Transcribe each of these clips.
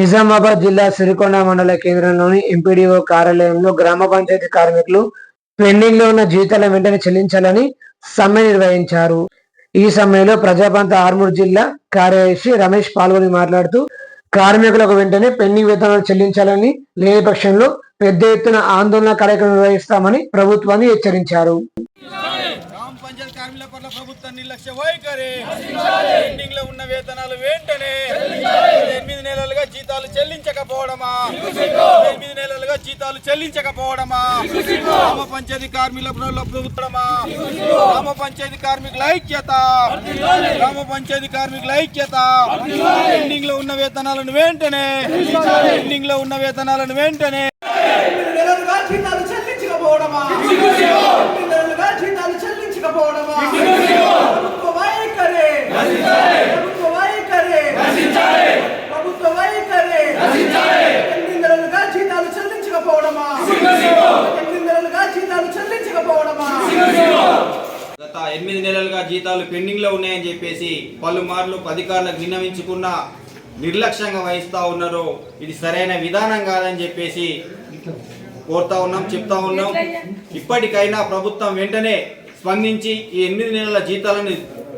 నిజామాబాద్ జిల్లా సిరికొండ మండల కేంద్రంలోని ఎంపీడీఓ కార్యాలయంలో గ్రామ పంచాయతీ కార్మికులు పెండింగ్లో ఉన్న జీతాల వెంటనే చెల్లించాలని సమ్మె నిర్వహించారు. ఈ సమ్మెలో ప్రజాపంత ఆర్మూర్ జిల్లా కార్యదర్శి రమేష్ పాల్గొని మాట్లాడుతూ కార్మికులకు వెంటనే పెండింగ్ వేతనాలు చెల్లించాలని లేని పక్షంలో పెద్ద ఎత్తున ఆందోళన కార్యక్రమం నిర్వహిస్తామని ప్రభుత్వాన్ని హెచ్చరించారు గ్రామ పంచాయతీ కార్మికుల పట్ల ప్రభుత్వం నిర్లక్ష్య వైఖరి. పెండింగ్లో ఉన్న వేతనాలు వెంటనే ఎనిమిది నెలలుగా జీతాలు చెల్లించకపోవడమా? ఎనిమిది నెలలుగా జీతాలు చెల్లించకపోవడమా? గ్రామ పంచాయతీ కార్మికుల ప్రభుత్వమా గ్రామ పంచాయతీ కార్మికుల ఐక్యత? గ్రామ పంచాయతీ కార్మికుల ఐక్యత? పెండింగ్లో ఉన్న వేతనాలను వెంటనే పెండింగ్లో ఉన్న వేతనాలను వెంటనే నెలలుగా జీతాలు చెల్లించకపోవడమా నెలలుగా జీతాలు చెల్లించకపోవడమా ప్రభుత్వ వైఖరి ప్రభుత్వ వైఖరి ప్రభుత్వ వైఖరి ఎనిమిది నెలలుగా జీతాలు చెల్లించకపోవడమా ఎనిమిది నెలలుగా జీతాలు చెల్లించకపోవడమా గత ఎనిమిది నెలలుగా జీతాలు పెండింగ్లో ఉన్నాయని చెప్పేసి పలుమార్లు అధికారులకు విన్నవించుకున్న నిర్లక్ష్యంగా వహిస్తూ ఉన్నారు. ఇది సరైన విధానం కాదని చెప్పేసి కోరుతా ఉన్నాం చెప్తా ఉన్నాం. ఇప్పటికైనా ప్రభుత్వం వెంటనే స్పందించి ఈ ఎనిమిది నెలల జీతాలను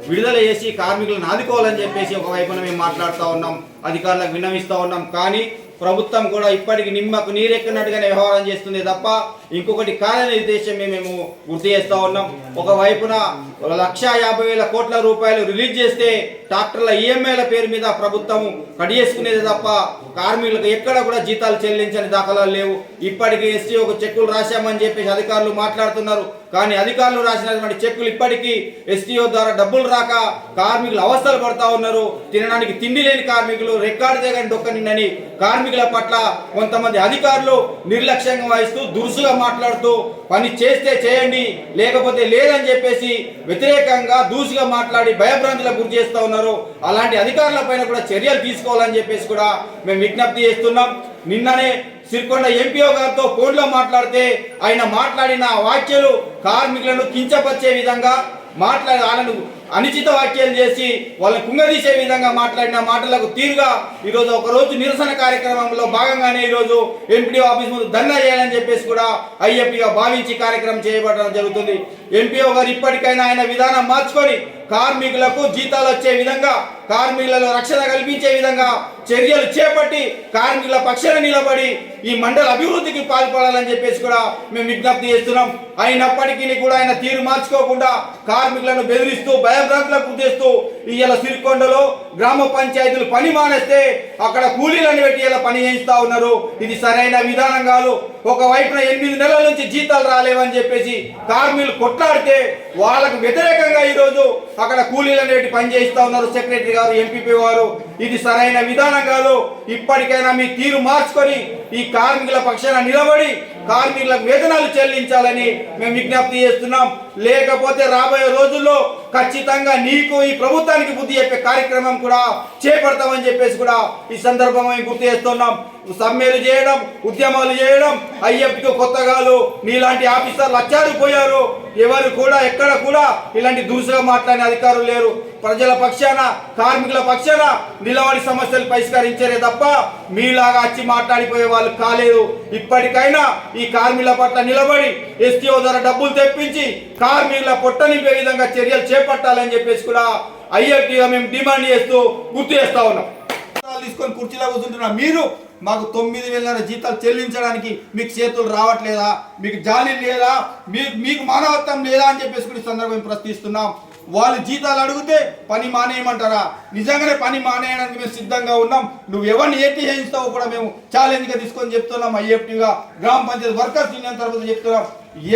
విడుదల చేసి కార్మికులను ఆదుకోవాలని చెప్పేసి ఒకవైపున మేము మాట్లాడుతూ ఉన్నాం అధికారులకు విన్నవిస్తూ ఉన్నాం. కానీ ప్రభుత్వం కూడా ఇప్పటికి నిమ్మకు నీరెక్కినట్టుగానే వ్యవహారం చేస్తుంది తప్ప ఇంకొకటి కాదని ఉద్దేశం మేము గుర్తు చేస్తూ ఉన్నాం. ఒకవైపున లక్ష యాభై వేల కోట్ల రూపాయలు రిలీజ్ చేస్తే ట్రాక్టర్ల ఈఎంఐల పేరు మీద ప్రభుత్వం కట్ తప్ప కార్మికులకు ఎక్కడ కూడా జీతాలు చెల్లించని దాఖలాలు లేవు. ఇప్పటికీ ఎస్సీ ఒక చెక్కులు రాశామని చెప్పేసి అధికారులు మాట్లాడుతున్నారు. కానీ అధికారులు రాసినటువంటి చెక్కులు ఇప్పటికీ ఎస్టీఓ ద్వారా డబ్బులు రాక కార్మికులు అవస్థలు పడతా ఉన్నారు. తినడానికి తిండి లేని కార్మికులు రికార్డు దగ్గర డొక్క నిండని కార్మికుల పట్ల కొంతమంది అధికారులు నిర్లక్ష్యంగా వహిస్తూ దురుసుగా మాట్లాడుతూ పని చేస్తే చేయండి లేకపోతే లేదని చెప్పేసి వ్యతిరేకంగా దూసిగా మాట్లాడి భయభ్రాంతులకు గురి చేస్తూ ఉన్నారు. అలాంటి అధికారుల పైన కూడా చర్యలు తీసుకోవాలని చెప్పేసి కూడా మేము విజ్ఞప్తి చేస్తున్నాం. నిన్ననే సిరికొండ ఎంపీఓ గారితో ఫోన్లో మాట్లాడితే ఆయన మాట్లాడిన వాక్యాలు కార్మికులను కించపరిచే విధంగా మాట్లాడి వాళ్ళను అనుచిత వ్యాఖ్యలు చేసి వాళ్ళని కుంగదీసే విధంగా మాట్లాడిన మాటలకు తీరుగా ఈరోజు ఒకరోజు నిరసన కార్యక్రమంలో భాగంగానే ఈరోజు ఎంపీఓ ఆఫీస్ ముందు ధర్నా చేయాలని చెప్పేసి కూడా ఐఎఫ్టీగా భావించి కార్యక్రమం చేయబడడం జరుగుతుంది. ఎంపీఓ గారు ఇప్పటికైనా ఆయన విధానం మార్చుకొని కార్మికులకు జీతాలు వచ్చే విధంగా కార్మికులలో రక్షణ కల్పించే విధంగా చర్యలు చేపట్టి కార్మికుల పక్షాన నిలబడి ఈ మండల అభివృద్ధికి పాల్పడాలని చెప్పేసి కూడా మేము విజ్ఞప్తి చేస్తున్నాం. అయినప్పటికీ కూడా ఆయన తీరు మార్చుకోకుండా కార్మికులను బెదిరిస్తూ భయభ్రాంతులకు చేస్తూ ఇవాళ సిరికొండలో గ్రామ పంచాయతీలు పని మానేస్తే అక్కడ కూలీలను పెట్టి ఇలా పని చేయిస్తూ ఉన్నారు. ఇది సరైన విధానం కాదు. ఒకవైపున ఎనిమిది నెలల నుంచి జీతాలు రాలేవని చెప్పేసి కార్మికులు కొట్లాడితే వాళ్ళకు వ్యతిరేకంగా ఈరోజు అక్కడ కూలీలను పెట్టి పని ఉన్నారు సెక్రటరీ గారు ఎంపీపీ వారు. ఇది సరైన విధానం కాదు ఇప్పటికైనా మీ తీరు మార్చుకొని ఈ కార్మికుల పక్షాన నిలబడి కార్మికులకు వేతనాలు చెల్లించాలని మేము విజ్ఞప్తి చేస్తున్నాం. లేకపోతే రాబోయే రోజుల్లో ఖచ్చితంగా నీకు ఈ ప్రభుత్వానికి బుద్ధి చెప్పే కార్యక్రమం కూడా చేపడతామని చెప్పేసి కూడా ఈ సందర్భంగా మేము గుర్తు చేస్తున్నాం. సమ్మెలు చేయడం ఉద్యమాలు చేయడం ఐఎఫ్కి కొత్తగాలు నీలాంటి ఆఫీసర్లు అచ్చారు పోయారు. ఎవరు కూడా ఎక్కడ కూడా ఇలాంటి దూసుగా మాట్లాడే అధికారులు లేరు. ప్రజల పక్షాన కార్మికుల పక్షాన నిలబడి సమస్యలు పరిష్కరించారే తప్ప మీలాగా వచ్చి మాట్లాడిపోయే వాళ్ళు కాలేదు. ఇప్పటికైనా ఈ కార్మికుల పట్ల నిలబడి ఎస్టీఓ ద్వారా డబ్బులు తెప్పించి కార్మికుల పొట్ట నింపే విధంగా చర్యలు చేపట్టాలని చెప్పేసి కూడా ఐఎఫ్టీగా మేము డిమాండ్ చేస్తూ గుర్తు చేస్తా ఉన్నాం. తీసుకొని కుర్చీలో కూర్చుంటున్నా. మీరు మాకు తొమ్మిది వేల జీతాలు చెల్లించడానికి మీకు చేతులు రావట్లేదా? మీకు జాలి లేదా? మీ మీకు మానవత్వం లేదా అని చెప్పేసి కూడా ఈ సందర్భం ప్రశ్నిస్తున్నాం. వాళ్ళు జీతాలు అడిగితే పని మానేయమంటారా? నిజంగానే పని మానేయడానికి మేము సిద్ధంగా ఉన్నాం. నువ్వు ఎవరిని ఏంటి చేయిస్తావో కూడా మేము ఛాలెంజ్గా తీసుకొని చెప్తున్నాం ఐఎఫ్టీగా. గ్రామ పంచాయతీ వర్కర్స్ యూనియన్ తరఫున చెప్తున్నాం.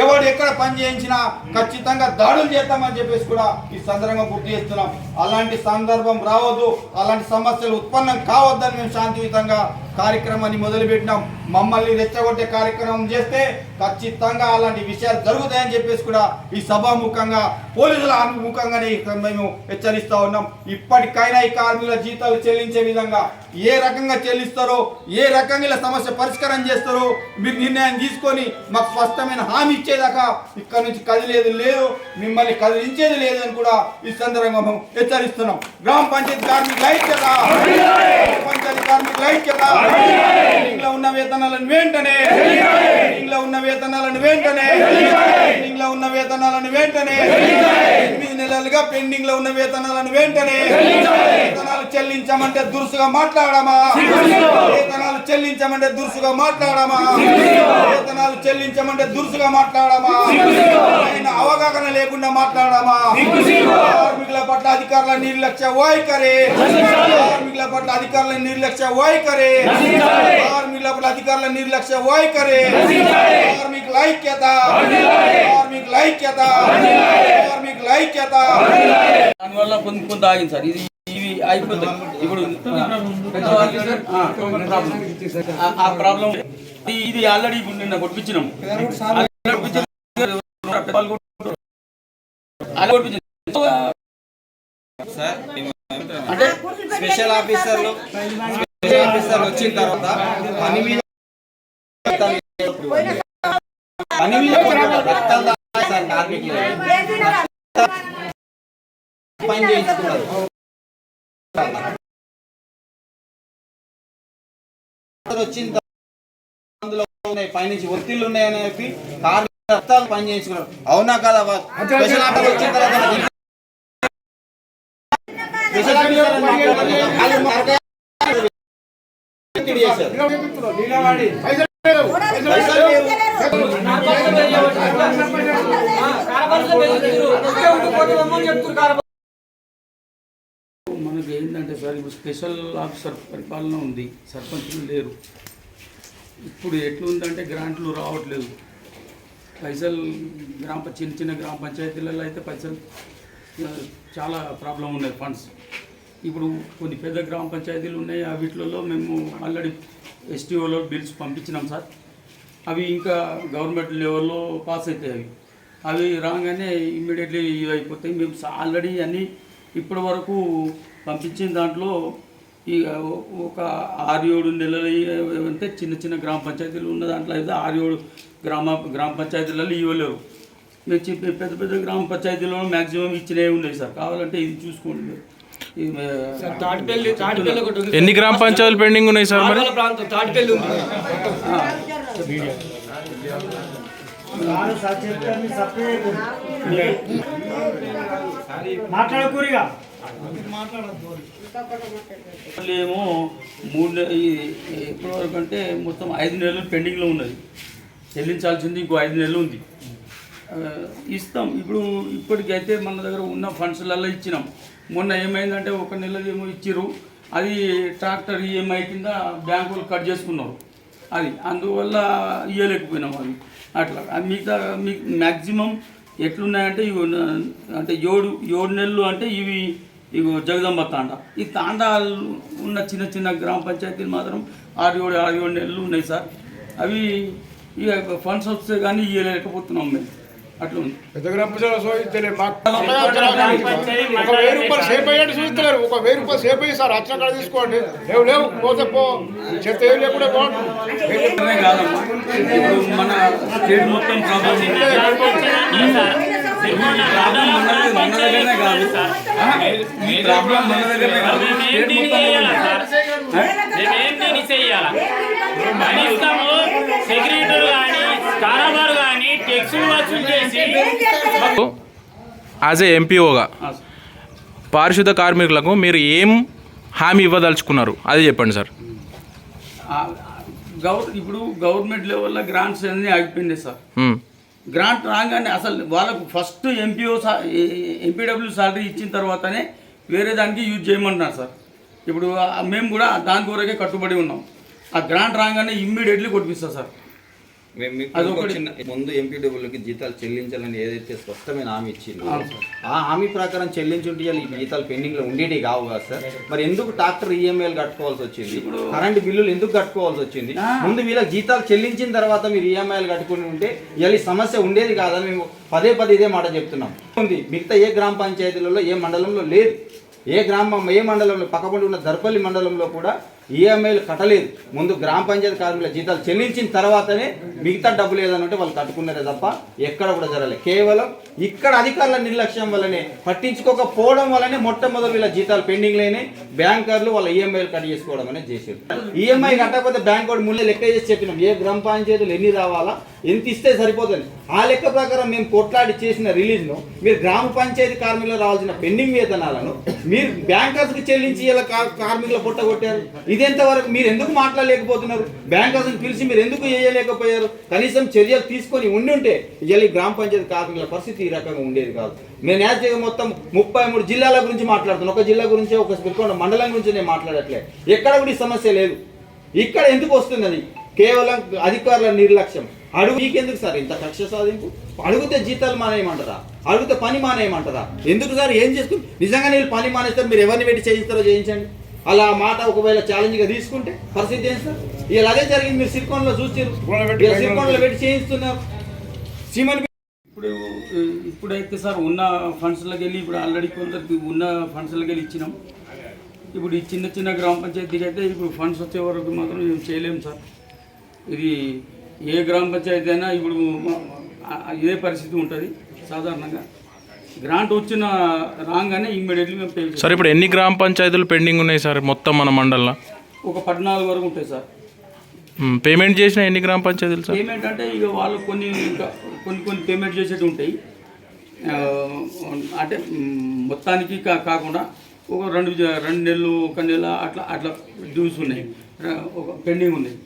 ఎవడు ఎక్కడ పని చేయించినా ఖచ్చితంగా దాడులు చేస్తామని చెప్పేసి కూడా ఈ సందర్భంగా గుర్తు చేస్తున్నాం. అలాంటి సందర్భం రావద్దు అలాంటి సమస్యలు ఉత్పన్నం కావద్దని మేము శాంతియుతంగా కార్యక్రమాన్ని మొదలుపెట్టినాం. మమ్మల్ని రెచ్చగొట్టే కార్యక్రమం చేస్తే ఖచ్చితంగా అలాంటి విషయాలు జరుగుతాయని చెప్పేసి కూడా ఈ సభాముఖంగా పోలీసుల ముఖంగానే మేము హెచ్చరిస్తూ ఉన్నాం. ఇప్పటికైనా ఈ కార్మికుల జీతాలు చెల్లించే విధంగా ఏ రకంగా చెల్లిస్తారో ఏ రకంగా సమస్య పరిష్కారం చేస్తారో మీరు నిర్ణయం తీసుకొని మాకు స్పష్టమైన హామీ హామీ ఇచ్చేదాకా ఇక్కడ నుంచి కదిలేదు లేదు మిమ్మల్ని కదిలించేది లేదని కూడా ఈ సందర్భంగా మేము హెచ్చరిస్తున్నాం. గ్రామ పంచాయతీ కార్మికుల ఐక్యత! పంచాయతీ కార్మికుల ఐక్యత! ఇంట్లో ఉన్న వేతనాలను వెంటనే! ఇంట్లో ఉన్న వేతనాలను వెంటనే! పెండింగ్లో ఉన్న వేతనాలను వెంటనే! ఎనిమిది నెలలుగా పెండింగ్లో ఉన్న వేతనాలను వెంటనే! వేతనాలు చెల్లించమంటే దురుసుగా మాట్లాడమా? వేతనాలు చెల్లించమంటే దురుసుగా మాట్లాడమా? వేతనాలు చెల్లించమంటే దురుసుగా మాట్లాడమా ఆయన అవగాహన లేకుండా మాట్లాడమా కార్మికుల పట్ల అధికారుల నిర్లక్ష్య వైఖరి కార్మికుల పట్ల అధికారుల నిర్లక్ష్య వైఖరి కార్మికుల పట్ల అధికారుల నిర్లక్ష్య వైఖరి కార్మికుల ఐక్యత కార్మికుల ఐక్యత కార్మికుల ఐక్యత దానివల్ల కొంత కొంత ఆగింది సార్ ఇది ఇవి ఇప్పుడు ఆ ప్రాబ్లం ఇది- ఆల్రెడీ నిన్న కొట్టించినాం. అంటే స్పెషల్ ఆఫీసర్లు స్పెషల్ ఆఫీసర్లు వచ్చిన తర్వాత పని మీద పని మీద రక్తాలు సార్ కార్మికులు పని చేయించుకున్నారు. వచ్చిన ఉన్నాయి పైనుంచి ఒత్తిళ్ళు ఉన్నాయని చెప్పి కార్మికులు పని చేయించుకున్నారు. అవునా కదా? స్పెషల్ ఆఫీసర్ వచ్చిన తర్వాత. మనకి ఏంటంటే సార్ ఇప్పుడు స్పెషల్ ఆఫీసర్ పరిపాలన ఉంది. సర్పంచులు లేరు. ఇప్పుడు ఎట్లుందంటే గ్రాంట్లు రావట్లేదు. పైసలు గ్రామ చిన్న చిన్న గ్రామ పంచాయతీలలో అయితే పైసలు చాలా ప్రాబ్లం ఉన్నాయి ఫండ్స్ ఇప్పుడు కొన్ని పెద్ద గ్రామ పంచాయతీలు ఉన్నాయి ఆ వీటిలలో మేము ఆల్రెడీ ఎస్టీఓలో బిల్స్ పంపించినాం సార్. అవి ఇంకా గవర్నమెంట్ లెవెల్లో పాస్ అవుతాయి అవి. అవి రాగానే ఇమ్మీడియట్లీ ఇవి అయిపోతాయి. మేము ఆల్రెడీ అన్నీ ఇప్పటి వరకు పంపించిన దాంట్లో ఈ ఒక ఆరు ఏడు నెలలు అంటే చిన్న చిన్న గ్రామ పంచాయతీలు ఉన్న దాంట్లో అయితే ఆరు ఏడు గ్రామ గ్రామ పంచాయతీలలో ఇవ్వలేరు మేము చెప్పే పెద్ద పెద్ద గ్రామ పంచాయతీలలో మ్యాక్సిమం ఇచ్చినవి ఉన్నాయి సార్. కావాలంటే ఇది చూసుకోండి మీరు. ఎన్ని గ్రామ పంచాయతీలు పెండింగ్ ఉన్నాయి సార్ మరి? వాళ్ళు ఏమో మూడు నె- ఎప్పటి వరకు అంటే మొత్తం ఐదు నెలలు పెండింగ్లో ఉన్నది. చెల్లించాల్సింది ఇంకో ఐదు నెలలు ఉంది. ఇస్తాం. ఇప్పుడు ఇప్పటికైతే మన దగ్గర ఉన్న ఫండ్స్లలో ఇచ్చినాం. మొన్న ఏమైందంటే ఒక నెలది ఏమో ఇచ్చిర్రు. అది ట్రాక్టర్ ఈఎంఐ కింద బ్యాంకులు కట్ చేసుకున్నారు. అది అందువల్ల ఇవ్వలేకపోయినాం అవి. అట్లా. మిగతా మీకు మ్యాక్సిమం ఎట్లున్నాయంటే ఇవి అంటే ఏడు ఏడు నెలలు అంటే ఇవి ఇవి జగదంబ తాండ. ఈ తాండాలు ఉన్న చిన్న చిన్న గ్రామ పంచాయతీలు మాత్రం ఆరు ఏడు ఆరు ఏడు నెలలు ఉన్నాయి సార్. అవి ఇక ఫండ్స్ వస్తే కానీ ఇవ్వలేకపోతున్నాం మేము. అట్లా ఉంది. పెద్ద గ్రామ ఒక వెయ్యి రూపాయలు సేఫ్ అయ్యాడు ఒక వెయ్యి రూపాయలు సేఫ్ అయ్యి సార్ కాడ తీసుకోండి. లేవు లేవు పోతే పో. చెత్త ఏం లేకుండా బాగుంటుంది ఇక్కడనే కాదమ్మా. ఇప్పుడు మన స్టేట్ మొత్తం ప్రాబ్లం ఉంది ఈ ప్రాబ్లం మన మన దగ్గరనే కాదు ఆ, ఈ ప్రాబ్లం మన దగ్గరనే కాదు స్టేట్ మొత్తం మేమేం దీన్ని చెయ్యాలా కనీసము సెక్రటరీ కానీ కారాబారు కానీ వసూలు చేసి యాజ్ ఏ ఎంపీఓగా పారిశుద్ధ కార్మికులకు మీరు ఏం హామీ ఇవ్వదలుచుకున్నారు? అది చెప్పండి సార్. గవర్ ఇప్పుడు గవర్నమెంట్ లెవెల్లో గ్రాంట్స్ అన్నీ ఆగిపోయినాయి సార్. మ్మ్. గ్రాంట్ రాగానే అసలు వాళ్ళకు ఫస్ట్ ఎంపీఓ ఎంపీడబ్ల్యూ సాలరీ ఇచ్చిన తర్వాతనే వేరే దానికి యూజ్ చేయమంటున్నారు సార్. ఇప్పుడు మేము కూడా దాని కొరకే కట్టుబడి ఉన్నాం. ఆ గ్రాంట్ రాగానే ఇమ్మీడియట్లీ కొట్టిస్తాం సార్ మేము మీకు అదొకటి. వచ్చిన ముందు ఎంపీడబ్ల్యూకి జీతాలు చెల్లించాలని ఏదైతే స్పష్టమైన హామీ ఇచ్చిందో. ఆ హామీ ప్రకారం చెల్లించుంటే ఈ జీతాలు పెండింగ్లో ఉండేటి కావు కదా సార్. మరి ఎందుకు ట్రాక్టర్ ఈఎంఐలు కట్టుకోవాల్సి వచ్చింది? కరెంట్ బిల్లులు ఎందుకు కట్టుకోవాల్సి వచ్చింది. ముందు వీళ్ళకి జీతాలు చెల్లించిన తర్వాత మీరు ఈఎంఐలు కట్టుకుని ఉంటే ఇవాళ సమస్య ఉండేది కాదని మేము పదే పదే ఇదే మాట చెప్తున్నాం. ఉంది. మిగతా ఏ గ్రామ పంచాయతీలలో ఏ మండలంలో లేదు. ఏ గ్రామం ఏ మండలంలో పక్కపండి ఉన్న దర్పల్లి మండలంలో కూడా ఈఎంఐలు కట్టలేదు. ముందు గ్రామ పంచాయతీ కార్మికుల జీతాలు చెల్లించిన తర్వాతనే మిగతా డబ్బులు ఏదనంటే వాళ్ళు కట్టుకున్నారే తప్ప ఎక్కడ కూడా జరగలేదు. కేవలం ఇక్కడ అధికారుల నిర్లక్ష్యం వల్లనే పట్టించుకోకపోవడం వల్లనే మొట్టమొదటి వీళ్ళ జీతాలు పెండింగ్ లేని బ్యాంకర్లు వాళ్ళ ఈఎంఐలు కట్ చేసుకోవడం అనేది చేశారు. ఈఎంఐ కట్టకపోతే బ్యాంక్ వాడు ముందే లెక్క చేసి చెప్పినాం. ఏ గ్రామ పంచాయతీలు ఎన్ని రావాలా ఎంత ఇస్తే సరిపోతుంది ఆ లెక్క ప్రకారం మేము కొట్లాడి చేసిన రిలీజ్ను మీరు గ్రామ పంచాయతీ కార్మికులు రావాల్సిన పెండింగ్ వేతనాలను మీరు బ్యాంకర్స్కి చెల్లించి ఇలా కార్మికులు కార్మికుల పుట్ట కొట్టారు. ఇదేంతవరకు మీరు ఎందుకు మాట్లాడలేకపోతున్నారు? బ్యాంకర్స్ని పిలిచి మీరు ఎందుకు చేయలేకపోయారు కనీసం చర్యలు తీసుకొని ఉండి ఉంటే ఇవాళ గ్రామ పంచాయతీ కార్మికుల పరిస్థితి ఈ రకంగా ఉండేది కాదు. నేను యాజ్గా మొత్తం ముప్పై మూడు జిల్లాల గురించి మాట్లాడుతున్నాను ఒక జిల్లా గురించి ఒక సిరికొండ మండలం గురించి నేను మాట్లాడట్లే. ఎక్కడ కూడా ఈ సమస్య లేదు. ఇక్కడ ఎందుకు వస్తుంది కేవలం అధికారుల నిర్లక్ష్యం. అడుగు నీకెందుకు సార్ ఇంత కక్ష సాధింపు? అడిగితే జీతాలు మానేయమంటారా? అడిగితే పని మానేయమంటారా? ఎందుకు సార్? ఏం చేస్తుంది నిజంగా నేను పని మానేస్తారు. మీరు ఎవరిని పెట్టి చేయిస్తారో చేయించండి. అలా మాట ఒకవేళ ఛాలెంజ్గా తీసుకుంటే పరిస్థితి ఏంటి సార్? ఇలా అదే జరిగింది మీరు సిరికొండలో చూసారు పెట్టి సిరికొండలో పెట్టి చేయిస్తున్నారు. సీమని ఇప్పుడు ఇప్పుడైతే సార్ ఉన్న ఫండ్స్లోకి వెళ్ళి ఇప్పుడు ఆల్రెడీ కొందరికి ఉన్న ఫండ్స్లోకి వెళ్ళి ఇచ్చినాం. ఇప్పుడు ఈ చిన్న చిన్న గ్రామ పంచాయతీకి అయితే ఇప్పుడు ఫండ్స్ వచ్చే వరకు మాత్రం ఏం చేయలేము సార్. ఇది ఏ గ్రామ పంచాయతీ అయినా ఇప్పుడు ఇదే పరిస్థితి ఉంటుంది సాధారణంగా. గ్రాంట్ వచ్చిన రాగానే ఇమ్మీడియట్లీ మేము పే సార్ ఇప్పుడు ఎన్ని గ్రామ పంచాయతీలు పెండింగ్ ఉన్నాయి సార్ మొత్తం మన మండలంలో? ఒక పద్నాలుగు వరకు ఉంటాయి సార్. మ్, పేమెంట్ చేసిన ఎన్ని గ్రామ పంచాయతీలు సార్? పేమెంట్ అంటే ఇక వాళ్ళు కొన్ని ఇంకా కొన్ని కొన్ని పేమెంట్ చేసేవి ఉంటాయి. ఆ, అంటే మ్, మొత్తానికి కా కాకుండా ఒక రెండు జ- రెండు నెలలు ఒక నెల అట్లా అట్లా డ్యూస్ ఉన్నాయి. ర- ఒక పెండింగ్ ఉన్నాయి